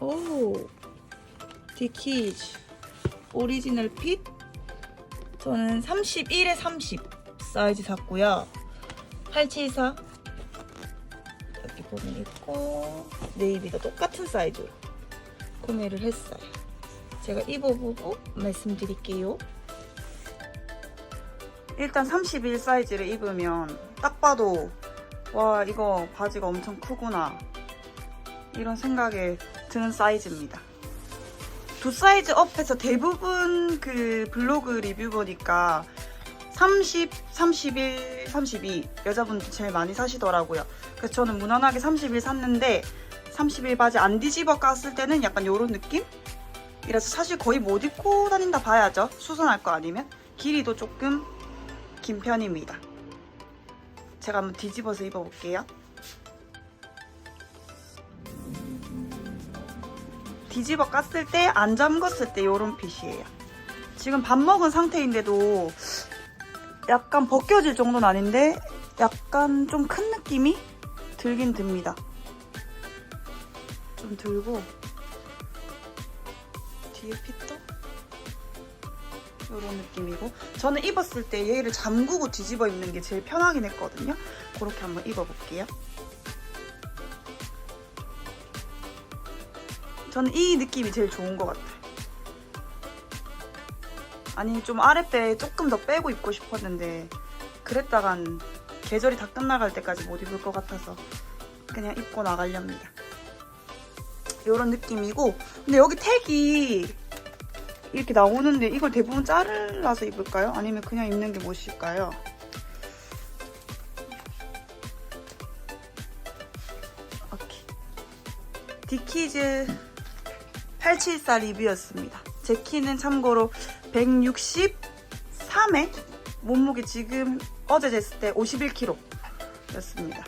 오 디키즈. 오리지널 핏? 저는 31에 30 사이즈 샀고요. 874 여기 보면 있고 네이비도 똑같은 사이즈로 구매를 했어요. 제가 입어보고 말씀드릴게요. 일단 31 사이즈를 입으면 딱 봐도 와 이거 바지가 엄청 크구나 이런 생각에 드는 사이즈입니다. 두 사이즈 업해서 대부분 그 블로그 리뷰 보니까 30, 31, 32 여자분들 제일 많이 사시더라고요. 그래서 저는 무난하게 31 샀는데 31 바지 안 뒤집어 깠을 때는 약간 이런 느낌? 이라서 사실 거의 못 입고 다닌다 봐야죠. 수선할 거 아니면 길이도 조금 긴 편입니다. 제가 한번 뒤집어서 입어볼게요. 뒤집어 깠을 때 안 잠궜을 때 이런 핏이에요. 지금 밥 먹은 상태인데도 약간 벗겨질 정도는 아닌데 약간 좀 큰 느낌이 들긴 듭니다. 좀 들고 뒤에 핏도 이런 느낌이고 저는 입었을 때 얘를 잠그고 뒤집어 입는 게 제일 편하긴 했거든요. 그렇게 한번 입어볼게요. 저는 이 느낌이 제일 좋은 것 같아요. 아니 좀 아랫배 조금 더 빼고 입고 싶었는데 그랬다간 계절이 다 끝나갈 때까지 못 입을 것 같아서 그냥 입고 나가렵니다. 이런 느낌이고 근데 여기 택이 이렇게 나오는데 이걸 대부분 잘라서 입을까요? 아니면 그냥 입는 게 멋일까요? 디키즈 874 리뷰였습니다. 제 키는 참고로 163에 몸무게 지금 어제 쟀을 때 51kg 였습니다.